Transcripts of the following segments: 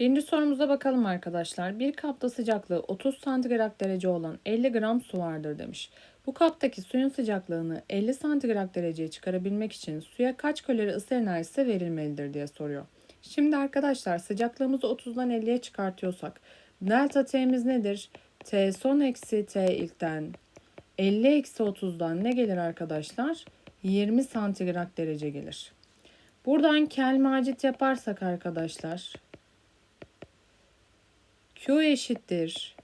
Birinci sorumuza bakalım arkadaşlar. Bir kapta sıcaklığı 30 santigrat derece olan 50 gram su vardır demiş. Bu kaptaki suyun sıcaklığını 50 santigrat dereceye çıkarabilmek için suya kaç kalori ısı enerjisi verilmelidir diye soruyor. Şimdi arkadaşlar sıcaklığımızı 30'dan 50'ye çıkartıyorsak delta T'miz nedir? T son eksi T ilkten 50 eksi 30'dan ne gelir arkadaşlar? 20 santigrat derece gelir. Buradan kel macit yaparsak arkadaşlar Q eşittir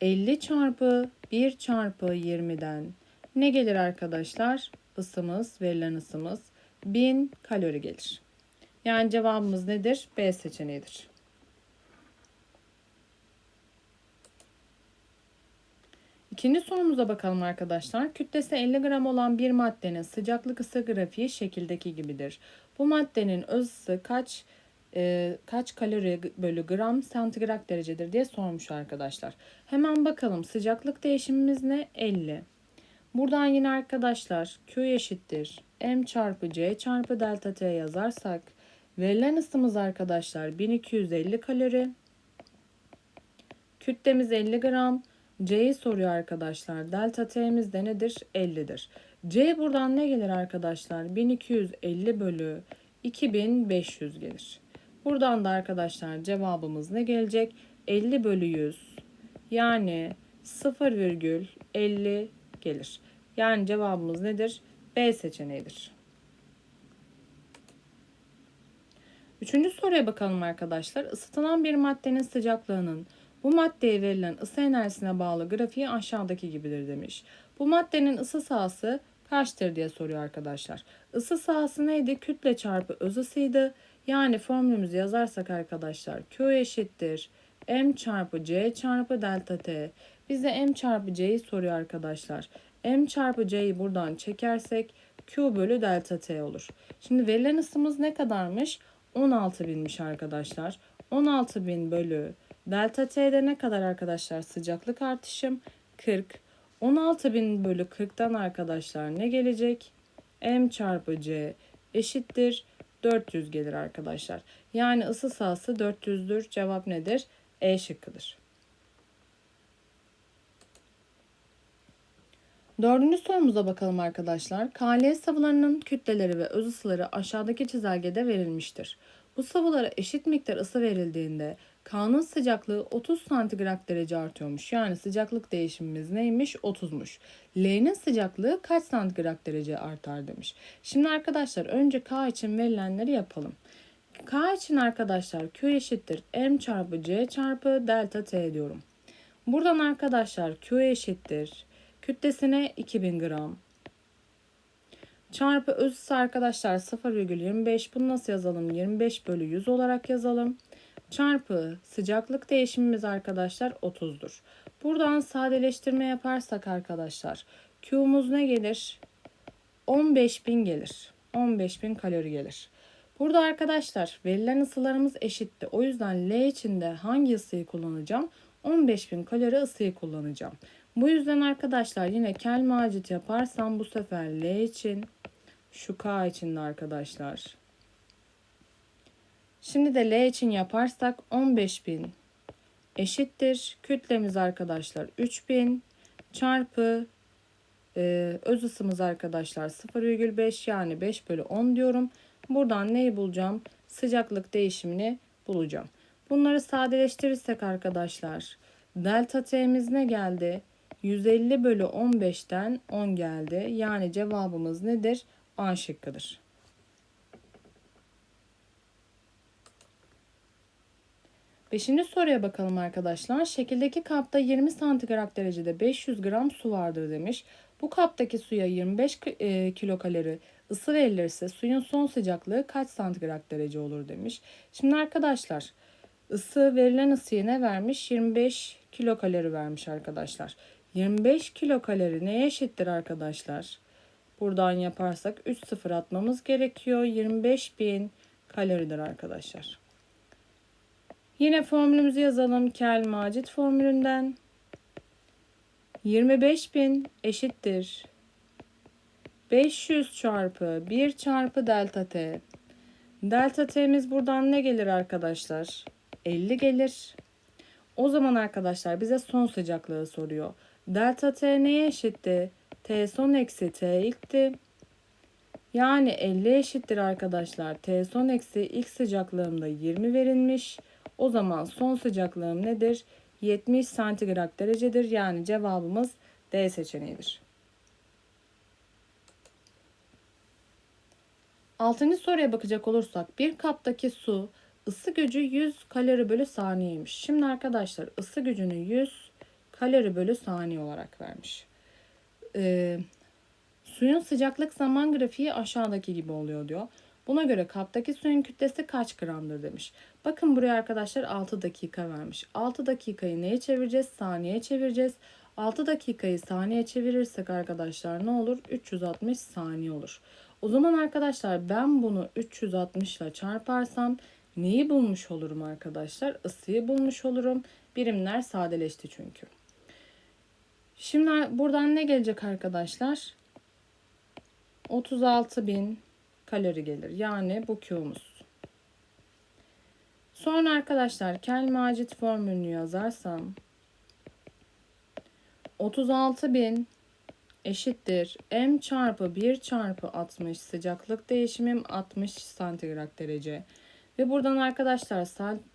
50 çarpı 1 çarpı 20'den ne gelir arkadaşlar? Isımız, verilen ısımız 1000 kalori gelir. Yani cevabımız nedir? B seçeneğidir. İkinci sorumuza bakalım arkadaşlar. Kütlesi 50 gram olan bir maddenin sıcaklık ısı grafiği şekildeki gibidir. Bu maddenin öz ısı kaç e, kaç kalori bölü gram santigrat derecedir diye sormuş arkadaşlar. Hemen bakalım sıcaklık değişimimiz ne? 50. Buradan yine arkadaşlar Q eşittir M çarpı C çarpı delta T yazarsak verilen ısımız arkadaşlar 1250 kalori. Kütlemiz 50 gram. C'yi soruyor arkadaşlar. Delta T'miz de nedir? 50'dir. C buradan ne gelir arkadaşlar? 1250 bölü 2500 gelir. Buradan da arkadaşlar cevabımız ne gelecek? 50 bölü 100 yani 0,50 gelir. Yani cevabımız nedir? B seçeneğidir. Üçüncü soruya bakalım arkadaşlar. Isıtılan bir maddenin sıcaklığının bu maddeye verilen ısı enerjisine bağlı grafiği aşağıdaki gibidir demiş. Bu maddenin ısı sahası kaçtır diye soruyor arkadaşlar. Isı sahası neydi? Kütle çarpı öz ısıydı. Yani formülümüzü yazarsak arkadaşlar Q eşittir M çarpı C çarpı delta T. Bize M çarpı C'yi soruyor arkadaşlar. M çarpı C'yi buradan çekersek Q bölü delta T olur. Şimdi verilen ısımız ne kadarmış? 16 binmiş arkadaşlar. 16 bin bölü delta T'de ne kadar arkadaşlar sıcaklık artışım? 40. 16 bin bölü 40'tan arkadaşlar ne gelecek? M çarpı C eşittir 400 gelir arkadaşlar. Yani ısı sahası 400'dür. Cevap nedir? E şıkkıdır. Dördüncü sorumuza bakalım arkadaşlar. KL sıvılarının kütleleri ve öz ısıları aşağıdaki çizelgede verilmiştir. Bu sıvılara eşit miktar ısı verildiğinde K'nın sıcaklığı 30 santigrat derece artıyormuş. Yani sıcaklık değişimimiz neymiş? 30'muş. L'nin sıcaklığı kaç santigrat derece artar demiş. Şimdi arkadaşlar önce K için verilenleri yapalım. K için arkadaşlar Q eşittir M çarpı C çarpı delta T diyorum. Buradan arkadaşlar Q eşittir. Kütlesine 2000 gram. Çarpı öz ısı arkadaşlar 0,25. Bunu nasıl yazalım? 25 bölü 100 olarak yazalım çarpı sıcaklık değişimimiz arkadaşlar 30'dur. Buradan sadeleştirme yaparsak arkadaşlar Q'muz ne gelir? 15.000 gelir. 15.000 kalori gelir. Burada arkadaşlar verilen ısılarımız eşitti. O yüzden L için de hangi ısıyı kullanacağım? 15.000 kalori ısıyı kullanacağım. Bu yüzden arkadaşlar yine kel macit yaparsam bu sefer L için şu K için de arkadaşlar Şimdi de L için yaparsak 15.000 eşittir. Kütlemiz arkadaşlar 3000 çarpı e, öz ısımız arkadaşlar 0,5 yani 5 bölü 10 diyorum. Buradan neyi bulacağım? Sıcaklık değişimini bulacağım. Bunları sadeleştirirsek arkadaşlar delta T'miz ne geldi? 150 bölü 15'ten 10 geldi. Yani cevabımız nedir? A şıkkıdır. Beşinci soruya bakalım arkadaşlar. Şekildeki kapta 20 santigrat derecede 500 gram su vardır demiş. Bu kaptaki suya 25 e, kilokalori ısı verilirse suyun son sıcaklığı kaç santigrat derece olur demiş. Şimdi arkadaşlar ısı verilen ısıyı ne vermiş? 25 kilokalori vermiş arkadaşlar. 25 kilokalori neye eşittir arkadaşlar? Buradan yaparsak 3 sıfır atmamız gerekiyor. 25 bin kaloridir arkadaşlar. Yine formülümüzü yazalım. Kel Macit formülünden. 25.000 eşittir. 500 çarpı 1 çarpı delta t. Delta t'miz buradan ne gelir arkadaşlar? 50 gelir. O zaman arkadaşlar bize son sıcaklığı soruyor. Delta T neye eşitti? T son eksi T ilkti. Yani 50 eşittir arkadaşlar. T son eksi ilk sıcaklığımda 20 verilmiş. O zaman son sıcaklığım nedir? 70 santigrat derecedir. Yani cevabımız D seçeneğidir. Altıncı soruya bakacak olursak bir kaptaki su ısı gücü 100 kalori bölü saniyeymiş. Şimdi arkadaşlar ısı gücünü 100 kalori bölü saniye olarak vermiş. Ee, suyun sıcaklık zaman grafiği aşağıdaki gibi oluyor diyor. Buna göre kaptaki suyun kütlesi kaç gramdır demiş. Bakın buraya arkadaşlar 6 dakika vermiş. 6 dakikayı neye çevireceğiz? Saniyeye çevireceğiz. 6 dakikayı saniye çevirirsek arkadaşlar ne olur? 360 saniye olur. O zaman arkadaşlar ben bunu 360 ile çarparsam neyi bulmuş olurum arkadaşlar? Isıyı bulmuş olurum. Birimler sadeleşti çünkü. Şimdi buradan ne gelecek arkadaşlar? 36.000 kalori gelir. Yani bu Q'muz. Sonra arkadaşlar Kel-Macit formülünü yazarsam 36.000 eşittir m çarpı 1 çarpı 60 sıcaklık değişimim 60 santigrat derece. Ve buradan arkadaşlar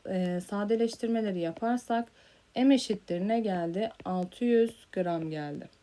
e, sadeleştirmeleri yaparsak m eşittir ne geldi? 600 gram geldi.